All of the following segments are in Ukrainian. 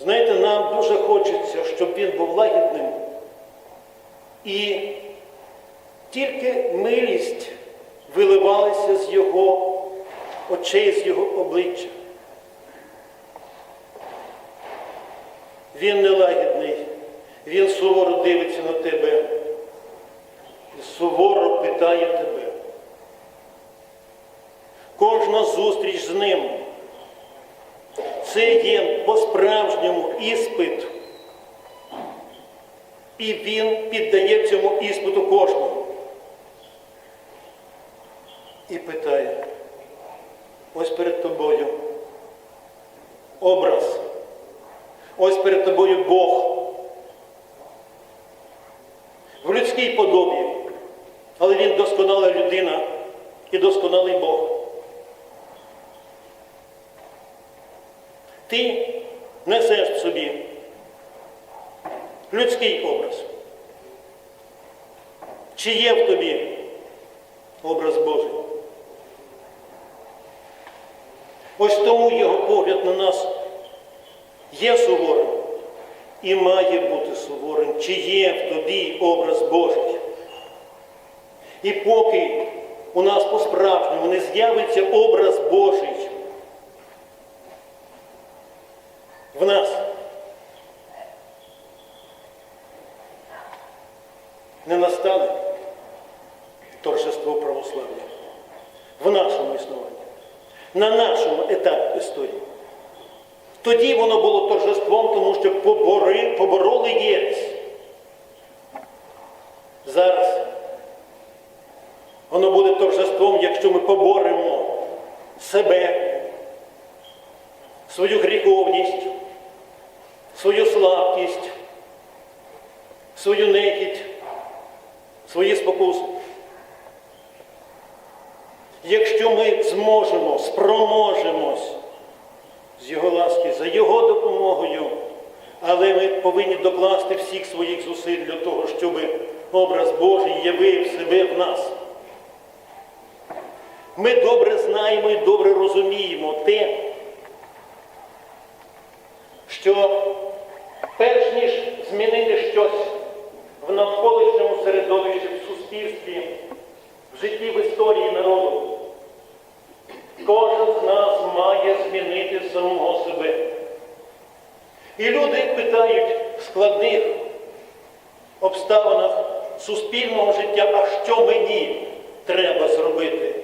Знаєте, нам дуже хочеться, щоб він був лагідним. І тільки милість виливалася з його очей, з його обличчя. Він нелагідний, він суворо дивиться на тебе суворо питає тебе. Кожна зустріч з ним це є по-справжньому іспит. І він піддає цьому іспиту кожному. І питає, ось перед тобою образ, ось перед тобою Бог. В людській подобі, але він досконала людина і досконалий Бог. Ти несеш в собі людський образ. Чи є в тобі образ Божий? Ось тому його погляд на нас є суворим і має бути суворим, чи є в тобі образ Божий. І поки у нас по-справжньому не з'явиться образ Божий в нас, не настане торжество православ'я в нашому існуванні, на нашому етапі історії. Тоді воно було торжеством, тому що побори, побороли єресь. Зараз воно буде торжеством, якщо ми поборемо себе, свою гріховність, свою слабкість, свою нехідь, свої спокуси. Якщо ми зможемо, спроможемось з Його ласки, за Його допомогою, але ми повинні докласти всіх своїх зусиль для того, щоб образ Божий явив себе в нас. Ми добре знаємо і добре розуміємо те, що перш ніж змінити щось в навколишньому суспільстві, в житті в історії народу, кожен з нас має змінити самого себе. І люди питають в складних обставинах суспільного життя, а що мені треба зробити?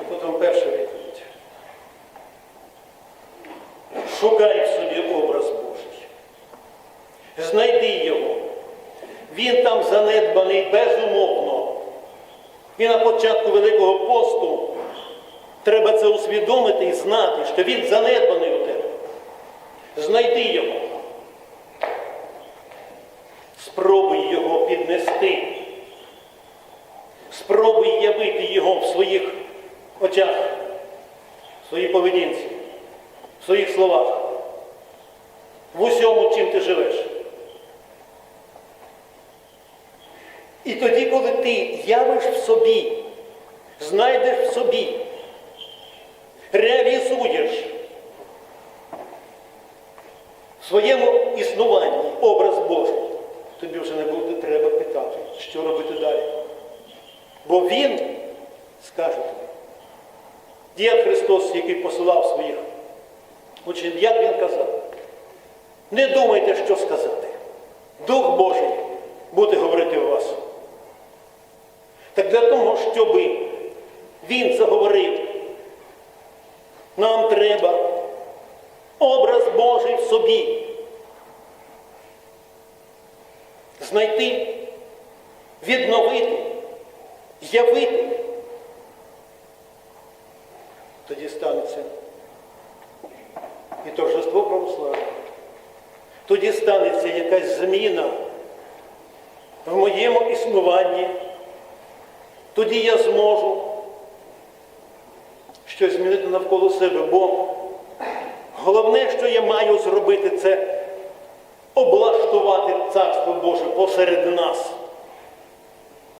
І потім перша відповідь. Шукай в собі образ Божий. Знайди його. Він там занедбаний безумовно. І на початку Великого посту треба це усвідомити і знати, що він занедбаний у тебе. Знайди його. Спробуй його піднести. Спробуй явити його в своїх очах, в своїй поведінці, в своїх словах, в усьому, чим ти живеш. І тоді, коли ти явиш в собі, знайдеш в собі, реалізуєш в своєму існуванні образ Божий, тобі вже не буде треба питати, що робити далі. Бо Він скаже тобі. Дія Христос, який посилав своїх учнів, як Він казав, не думайте, що сказати. Дух Божий буде говорити у вас. Так для того, щоб він заговорив, нам треба образ Божий в собі. Знайти, відновити, явити. Тоді станеться і торжество православ'я. Тоді станеться якась зміна в моєму існуванні. Тоді я зможу щось змінити навколо себе, бо головне, що я маю зробити, це облаштувати Царство Боже посеред нас.